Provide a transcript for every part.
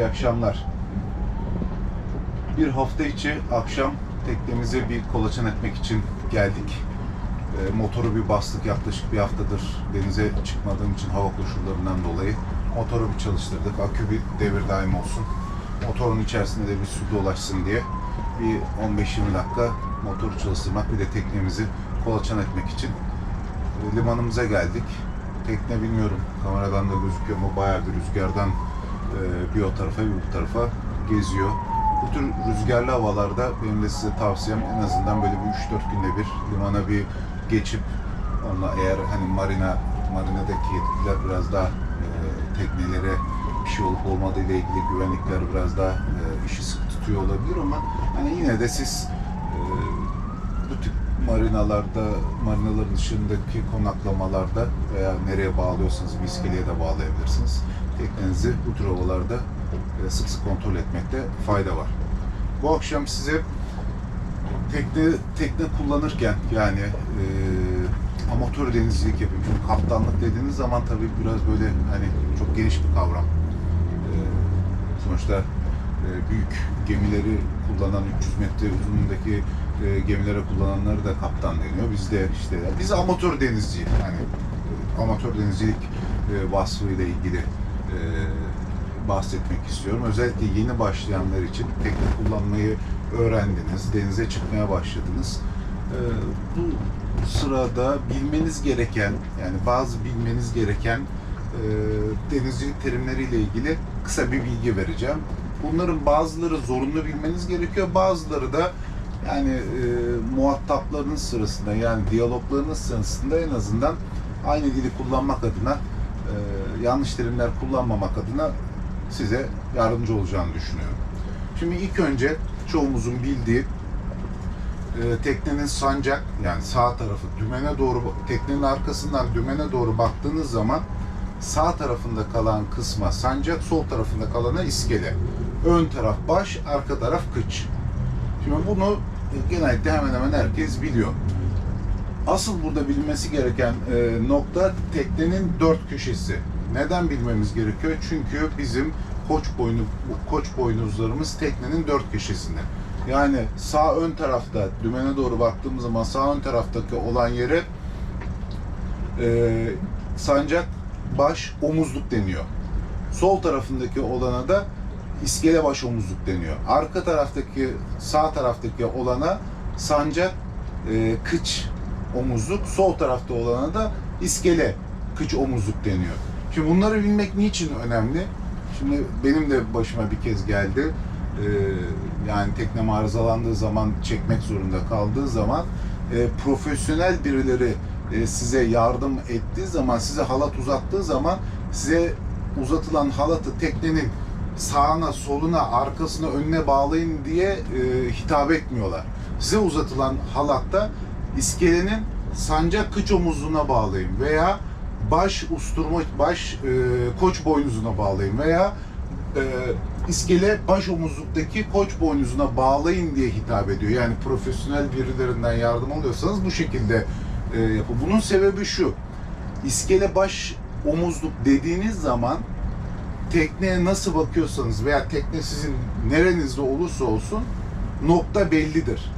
İyi akşamlar. Bir hafta içi akşam teknemize bir kolaçan etmek için geldik. E, motoru bir bastık yaklaşık bir haftadır denize çıkmadığım için hava koşullarından dolayı. Motoru bir çalıştırdık. Akü bir devir daim olsun. Motorun içerisinde de bir su dolaşsın diye bir 15-20 dakika motoru çalıştırmak bir de teknemizi kolaçan etmek için e, limanımıza geldik. Tekne bilmiyorum kameradan da gözüküyor mu bayağı bir rüzgardan bir o tarafa bir bu tarafa geziyor. Bu tür rüzgarlı havalarda benim de size tavsiyem en azından böyle bir 3-4 günde bir limana bir geçip onunla eğer hani marina marinadaki yetkililer biraz daha e, teknelere bir şey olup olmadığı ile ilgili güvenlikler biraz daha e, işi sıkı tutuyor olabilir ama hani yine de siz e, bu tip marinalarda, marinaların dışındaki konaklamalarda veya nereye bağlıyorsanız bir iskeleye de bağlayabilirsiniz. Teknenizi bu tür havalarda e, sık sık kontrol etmekte fayda var. Bu akşam size tekne tekne kullanırken yani e, amatör denizcilik yapayım. Çünkü kaptanlık dediğiniz zaman tabii biraz böyle hani çok geniş bir kavram. E, sonuçta büyük gemileri kullanan 300 metre uzunluğundaki e, gemilere kullananları da kaptan deniyor. Biz de işte biz amatör denizci yani e, amatör denizcilik e, vasfıyla ilgili e, bahsetmek istiyorum. Özellikle yeni başlayanlar için tekne kullanmayı öğrendiniz, denize çıkmaya başladınız. E, bu sırada bilmeniz gereken yani bazı bilmeniz gereken e, denizcilik terimleriyle ilgili kısa bir bilgi vereceğim. Bunların bazıları zorunlu bilmeniz gerekiyor, bazıları da yani e, muhataplarının sırasında yani diyaloglarının sırasında en azından aynı dili kullanmak adına e, yanlış terimler kullanmamak adına size yardımcı olacağını düşünüyorum. Şimdi ilk önce çoğumuzun bildiği e, teknenin sancak yani sağ tarafı dümene doğru teknenin arkasından dümene doğru baktığınız zaman sağ tarafında kalan kısma sancak, sol tarafında kalana iskele. Ön taraf baş, arka taraf kıç. Şimdi bunu genellikle hemen hemen herkes biliyor. Asıl burada bilinmesi gereken e, nokta teknenin dört köşesi. Neden bilmemiz gerekiyor? Çünkü bizim koç boynu koç boynuzlarımız teknenin dört köşesinde. Yani sağ ön tarafta dümene doğru baktığımız zaman sağ ön taraftaki olan yere e, sancak, baş, omuzluk deniyor. Sol tarafındaki olana da iskele baş omuzluk deniyor. Arka taraftaki sağ taraftaki olana sancak, e, kıç omuzluk, sol tarafta olana da iskele kıç omuzluk deniyor. Şimdi bunları bilmek niçin önemli? Şimdi benim de başıma bir kez geldi. Ee, yani teknem arızalandığı zaman çekmek zorunda kaldığı zaman e, profesyonel birileri e, size yardım ettiği zaman size halat uzattığı zaman size uzatılan halatı teknenin sağına, soluna, arkasına, önüne bağlayın diye e, hitap etmiyorlar. Size uzatılan halatta iskelenin sancak kıç omuzuna bağlayın veya baş usturma, baş e, koç boynuzuna bağlayın veya e, iskele baş omuzluktaki koç boynuzuna bağlayın diye hitap ediyor. Yani profesyonel birilerinden yardım alıyorsanız bu şekilde e, yapın. Bunun sebebi şu. İskele baş omuzluk dediğiniz zaman tekneye nasıl bakıyorsanız veya tekne sizin nerenizde olursa olsun nokta bellidir.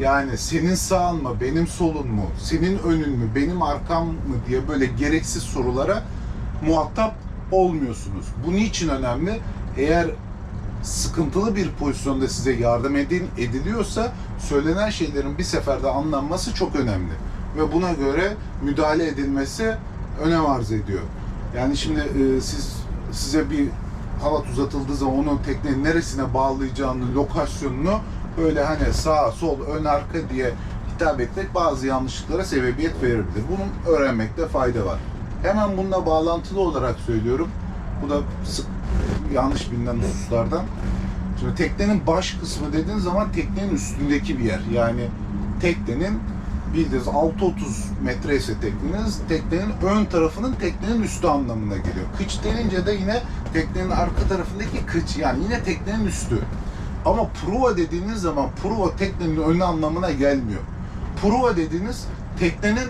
Yani senin sağın mı, benim solun mu, senin önün mü, benim arkam mı diye böyle gereksiz sorulara muhatap olmuyorsunuz. Bu niçin önemli? Eğer sıkıntılı bir pozisyonda size yardım edin, ediliyorsa söylenen şeylerin bir seferde anlanması çok önemli. Ve buna göre müdahale edilmesi önem arz ediyor. Yani şimdi e, siz size bir halat uzatıldığı zaman onun teknenin neresine bağlayacağını, lokasyonunu böyle hani sağ, sol, ön, arka diye hitap etmek bazı yanlışlıklara sebebiyet verebilir. Bunun öğrenmekte fayda var. Hemen bununla bağlantılı olarak söylüyorum. Bu da sık yanlış bilinen hususlardan. Şimdi teknenin baş kısmı dediğin zaman teknenin üstündeki bir yer. Yani teknenin bildiğiniz 6.30 metre ise tekneniz, teknenin ön tarafının teknenin üstü anlamına geliyor. Kıç denince de yine teknenin arka tarafındaki kıç yani yine teknenin üstü. Ama pruva dediğiniz zaman pruva teknenin önü anlamına gelmiyor. Pruva dediğiniz teknenin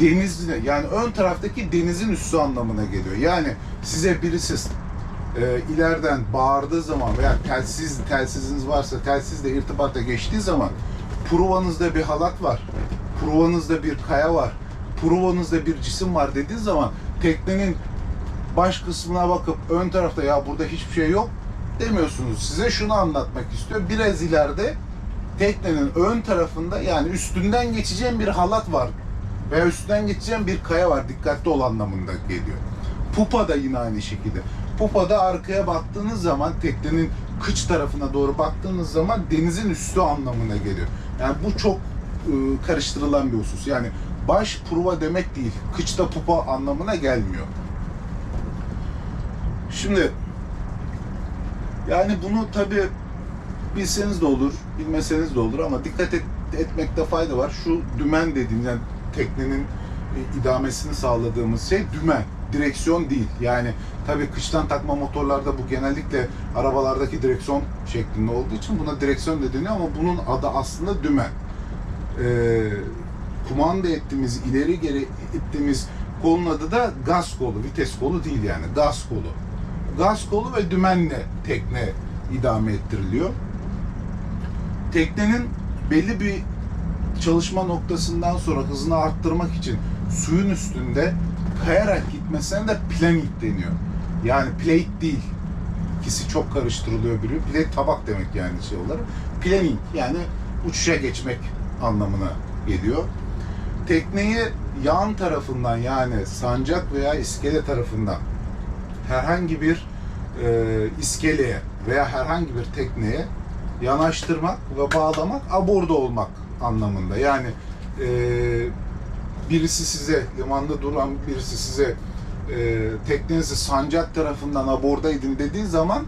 denizine yani ön taraftaki denizin üstü anlamına geliyor. Yani size birisi e, ileriden bağırdığı zaman veya telsiz telsiziniz varsa telsizle irtibata geçtiği zaman provanızda bir halat var, provanızda bir kaya var, provanızda bir cisim var dediği zaman teknenin baş kısmına bakıp ön tarafta ya burada hiçbir şey yok demiyorsunuz. Size şunu anlatmak istiyor. Biraz ileride teknenin ön tarafında yani üstünden geçeceğim bir halat var veya üstünden geçeceğim bir kaya var. Dikkatli ol anlamında geliyor. Pupa da yine aynı şekilde. Pupada arkaya baktığınız zaman teknenin kıç tarafına doğru baktığınız zaman denizin üstü anlamına geliyor. Yani bu çok e, karıştırılan bir husus. Yani baş pruva demek değil. Kıçta pupa anlamına gelmiyor. Şimdi yani bunu tabi bilseniz de olur, bilmeseniz de olur ama dikkat et, etmekte fayda var. Şu dümen dediğimiz yani teknenin e, idamesini sağladığımız şey dümen, direksiyon değil. Yani tabi kıştan takma motorlarda bu genellikle arabalardaki direksiyon şeklinde olduğu için buna direksiyon da deniyor ama bunun adı aslında dümen. Ee, kumanda ettiğimiz, ileri geri ettiğimiz kolun adı da gaz kolu, vites kolu değil yani gaz kolu. Gaz kolu ve dümenle tekne idame ettiriliyor. Teknenin belli bir çalışma noktasından sonra hızını arttırmak için suyun üstünde kayarak gitmesine de planing deniyor. Yani plate değil. İkisi çok karıştırılıyor biri. Plate tabak demek yani şey olarak. Planning yani uçuşa geçmek anlamına geliyor. Tekneyi yan tarafından yani sancak veya iskele tarafından herhangi bir e, iskeleye veya herhangi bir tekneye yanaştırmak ve bağlamak aborda olmak anlamında. Yani e, birisi size limanda duran birisi size e, teknenizi sancak tarafından aborda edin dediği zaman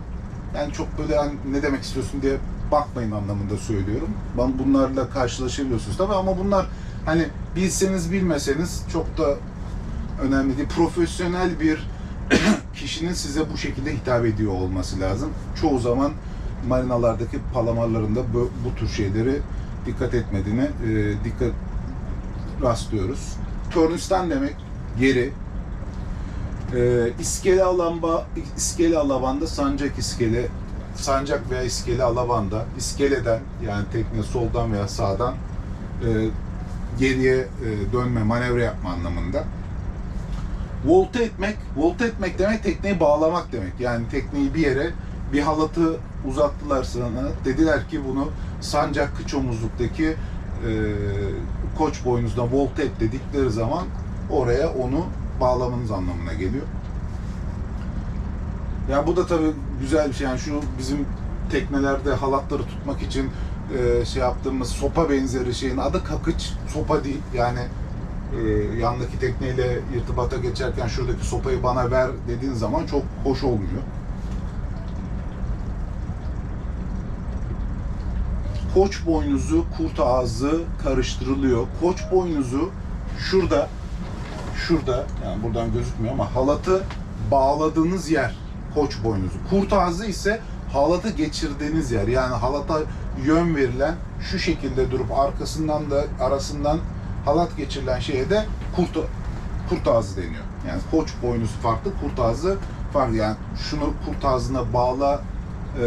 yani çok böyle hani ne demek istiyorsun diye bakmayın anlamında söylüyorum. Ben bunlarla karşılaşabiliyorsunuz tabii ama bunlar hani bilseniz bilmeseniz çok da önemli değil. Profesyonel bir kişinin size bu şekilde hitap ediyor olması lazım. Çoğu zaman marinalardaki palamarlarında bu, bu tür şeyleri dikkat etmediğine e, dikkat rastlıyoruz. Turnustan demek geri. E, iskele alamba, iskele alabanda sancak iskele, sancak veya iskele alabanda, iskeleden yani tekne soldan veya sağdan e, geriye e, dönme, manevra yapma anlamında. Volta etmek, volta etmek demek tekneyi bağlamak demek. Yani tekneyi bir yere bir halatı uzattılar sana. Dediler ki bunu sancak kıç omuzluktaki e, koç boynuzdan volta et dedikleri zaman oraya onu bağlamanız anlamına geliyor. Yani bu da tabii güzel bir şey. Yani şu bizim teknelerde halatları tutmak için e, şey yaptığımız sopa benzeri şeyin adı kakıç. Sopa değil. Yani e, yandaki tekneyle irtibata geçerken şuradaki sopayı bana ver dediğin zaman çok hoş olmuyor. Koç boynuzu, kurt ağzı karıştırılıyor. Koç boynuzu şurada, şurada yani buradan gözükmüyor ama halatı bağladığınız yer koç boynuzu. Kurt ağzı ise halatı geçirdiğiniz yer. Yani halata yön verilen şu şekilde durup arkasından da arasından halat geçirilen şeye de kurt, kurt ağzı deniyor. Yani koç boynuzu farklı, kurt ağzı farklı. Yani şunu kurt ağzına bağla e,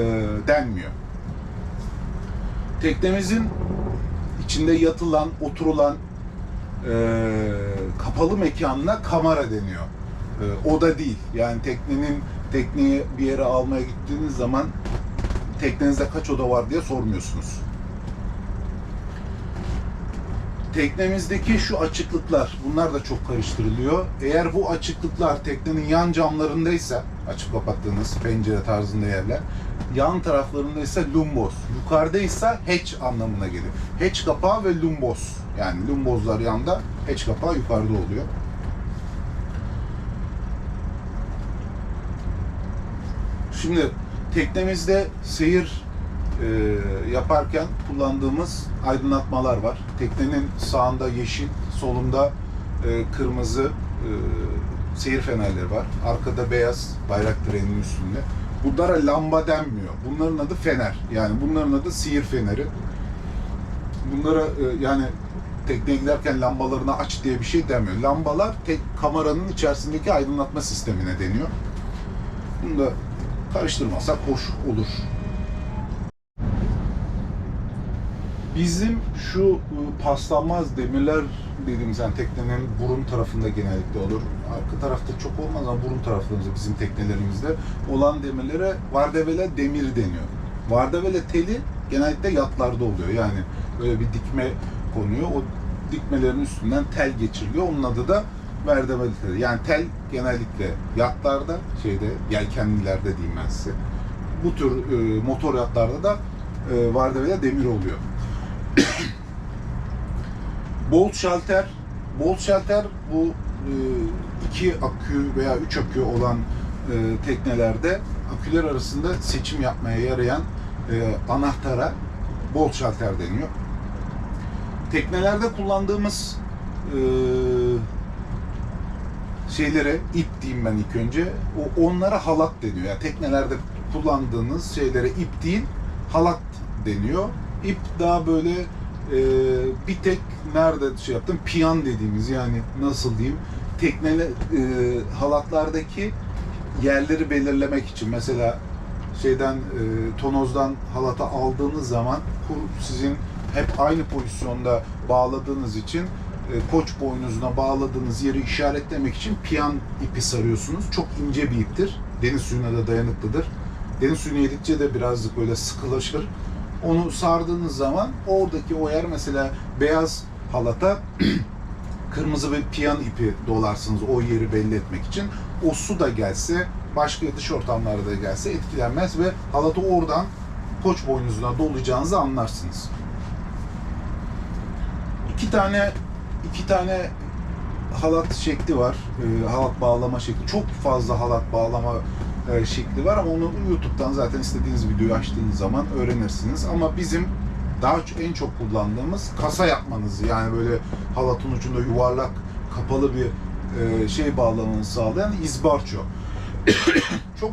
denmiyor. Teknemizin içinde yatılan, oturulan e, kapalı mekanına kamera deniyor. E, oda değil. Yani teknenin tekneyi bir yere almaya gittiğiniz zaman teknenizde kaç oda var diye sormuyorsunuz. Teknemizdeki şu açıklıklar, bunlar da çok karıştırılıyor. Eğer bu açıklıklar teknenin yan camlarındaysa, açıp kapattığınız pencere tarzında yerler, yan taraflarındaysa lumbos, yukarıdaysa hatch anlamına geliyor. Hatch kapağı ve lumbos. Yani lumbozlar yanda, hatch kapağı yukarıda oluyor. Şimdi teknemizde seyir e, yaparken kullandığımız aydınlatmalar var. Teknenin sağında yeşil, solunda e, kırmızı e, seyir fenerleri var. Arkada beyaz bayrak direğinin üstünde. Bunlara lamba denmiyor. Bunların adı fener. Yani bunların adı seyir feneri. Bunlara e, yani tekneye giderken lambalarını aç diye bir şey demiyor. Lambalar tek kameranın içerisindeki aydınlatma sistemine deniyor. Bunu da karıştırmasak hoş olur. Bizim şu e, paslanmaz demirler dediğimiz yani teknenin burun tarafında genellikle olur. Arka tarafta çok olmaz ama burun taraflarımızda bizim teknelerimizde olan demirlere vardevele demiri deniyor. Vardevele teli genellikle yatlarda oluyor. Yani böyle bir dikme konuyor. O dikmelerin üstünden tel geçiriliyor. Onun adı da vardevele teli. Yani tel genellikle yatlarda, şeyde yelkenlilerde diyeyim ben size. Bu tür e, motor yatlarda da e, vardevele demir oluyor. Bolt şalter, bolt şalter bu e, iki akü veya üç akü olan e, teknelerde aküler arasında seçim yapmaya yarayan e, anahtara bolt şalter deniyor. Teknelerde kullandığımız şeylere ip diyeyim ben ilk önce. O onlara halat deniyor. Yani teknelerde kullandığınız şeylere ip değil halat deniyor. İp daha böyle e, bir tek nerede şey yaptım piyan dediğimiz yani nasıl diyeyim teknele e, halatlardaki yerleri belirlemek için mesela şeyden e, tonozdan halata aldığınız zaman sizin hep aynı pozisyonda bağladığınız için e, koç boynuzuna bağladığınız yeri işaretlemek için piyan ipi sarıyorsunuz. Çok ince bir iptir. Deniz suyuna da dayanıklıdır. Deniz suyunu yedikçe de birazcık böyle sıkılaşır. Onu sardığınız zaman oradaki o yer mesela beyaz halata kırmızı bir piyan ipi dolarsınız o yeri belli etmek için. O su da gelse, başka dış ortamlarda da gelse etkilenmez ve halatı oradan koç boynuzuna dolayacağınızı anlarsınız. İki tane iki tane halat şekli var. Ee, halat bağlama şekli. Çok fazla halat bağlama e, şekli var ama onu YouTube'dan zaten istediğiniz videoyu açtığınız zaman öğrenirsiniz. Ama bizim daha en çok kullandığımız kasa yapmanızı yani böyle halatın ucunda yuvarlak kapalı bir e, şey bağlamanızı sağlayan izbarço. çok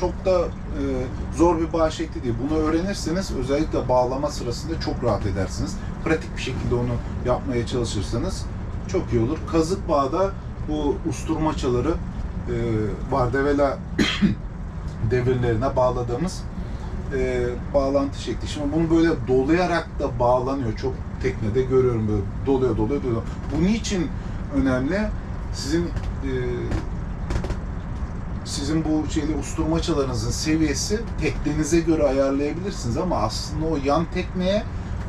çok da e, zor bir bağ şekli değil. Bunu öğrenirseniz özellikle bağlama sırasında çok rahat edersiniz. Pratik bir şekilde onu yapmaya çalışırsanız çok iyi olur. Kazık bağda bu usturmaçaları Vardevela devirlerine bağladığımız e, bağlantı şekli. Şimdi bunu böyle dolayarak da bağlanıyor. Çok teknede görüyorum böyle doluyor doluyor doluyor. Bu niçin önemli? Sizin e, sizin bu şeyli usturmaçalarınızın seviyesi teknenize göre ayarlayabilirsiniz ama aslında o yan tekneye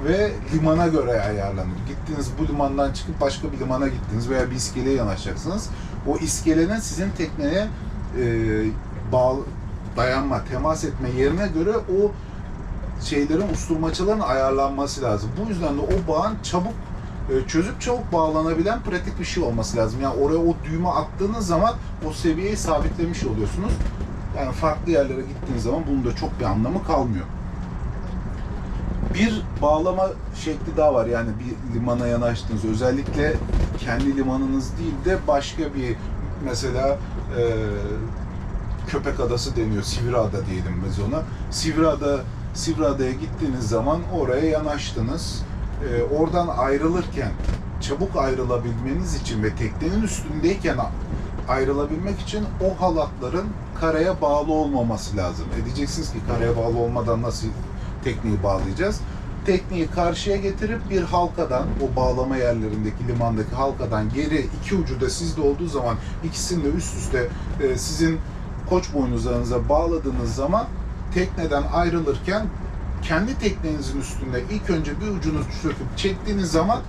ve limana göre ayarlanır. Gittiniz bu limandan çıkıp başka bir limana gittiniz veya bir iskeleye yanaşacaksınız. O iskelenin sizin tekneye e, bağlı, dayanma, temas etme yerine göre o şeylerin usturmaçaların ayarlanması lazım. Bu yüzden de o bağın çabuk e, çözüp çabuk bağlanabilen pratik bir şey olması lazım. Yani oraya o düğme attığınız zaman o seviyeyi sabitlemiş oluyorsunuz. Yani farklı yerlere gittiğiniz zaman bunun da çok bir anlamı kalmıyor. Bir bağlama şekli daha var yani bir limana yanaştığınız özellikle kendi limanınız değil de başka bir mesela e, Köpek Adası deniyor Sivriada diyelim biz ona. Sivriada Sivriada'ya gittiğiniz zaman oraya yanaştınız. E, oradan ayrılırken çabuk ayrılabilmeniz için ve teknenin üstündeyken ayrılabilmek için o halatların karaya bağlı olmaması lazım. E diyeceksiniz ki karaya bağlı olmadan nasıl tekneyi bağlayacağız? Tekneyi karşıya getirip bir halkadan, o bağlama yerlerindeki limandaki halkadan geri iki ucu da sizde olduğu zaman ikisini de üst üste e, sizin koç boynuzlarınıza bağladığınız zaman tekneden ayrılırken kendi teknenizin üstünde ilk önce bir ucunu söküp çektiğiniz zaman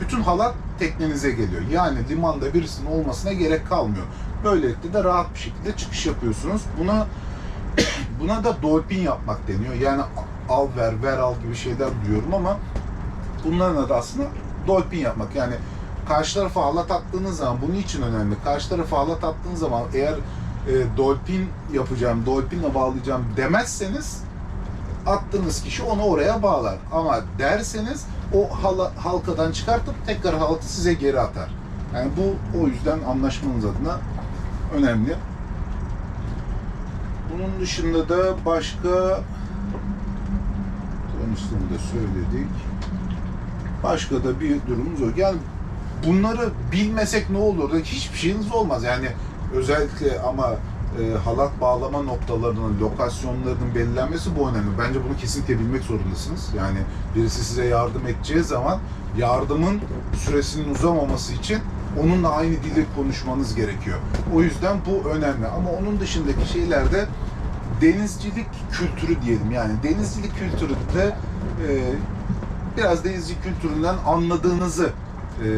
bütün halat teknenize geliyor. Yani limanda birisinin olmasına gerek kalmıyor. Böylelikle de rahat bir şekilde çıkış yapıyorsunuz. Buna buna da dolphin yapmak deniyor. Yani al ver ver al gibi şeyler duyuyorum ama bunların adı aslında dolphin yapmak. Yani karşı tarafa halat attığınız zaman bunun için önemli. Karşı tarafa halat attığınız zaman eğer e, dolphin yapacağım, dolphinle bağlayacağım demezseniz attığınız kişi onu oraya bağlar. Ama derseniz o hala, halkadan çıkartıp tekrar halatı size geri atar. Yani bu o yüzden anlaşmanız adına önemli. Bunun dışında da başka da söyledik. Başka da bir durumumuz yok. Yani bunları bilmesek ne olur? Hiçbir şeyiniz olmaz. Yani özellikle ama e, halat bağlama noktalarının, lokasyonlarının belirlenmesi bu önemli. Bence bunu kesinlikle bilmek zorundasınız. Yani birisi size yardım edeceği zaman yardımın süresinin uzamaması için onunla aynı dili konuşmanız gerekiyor. O yüzden bu önemli. Ama onun dışındaki şeylerde denizcilik kültürü diyelim. Yani denizcilik kültürü de e, biraz denizci kültüründen anladığınızı e,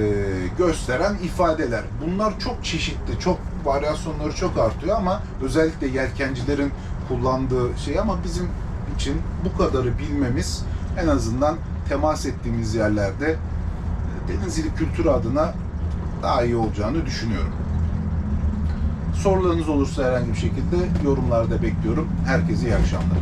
gösteren ifadeler. Bunlar çok çeşitli, çok varyasyonları çok artıyor ama özellikle yelkencilerin kullandığı şey ama bizim için bu kadarı bilmemiz en azından temas ettiğimiz yerlerde e, denizcilik kültürü adına daha iyi olacağını düşünüyorum. Sorularınız olursa herhangi bir şekilde yorumlarda bekliyorum. Herkese iyi akşamlar.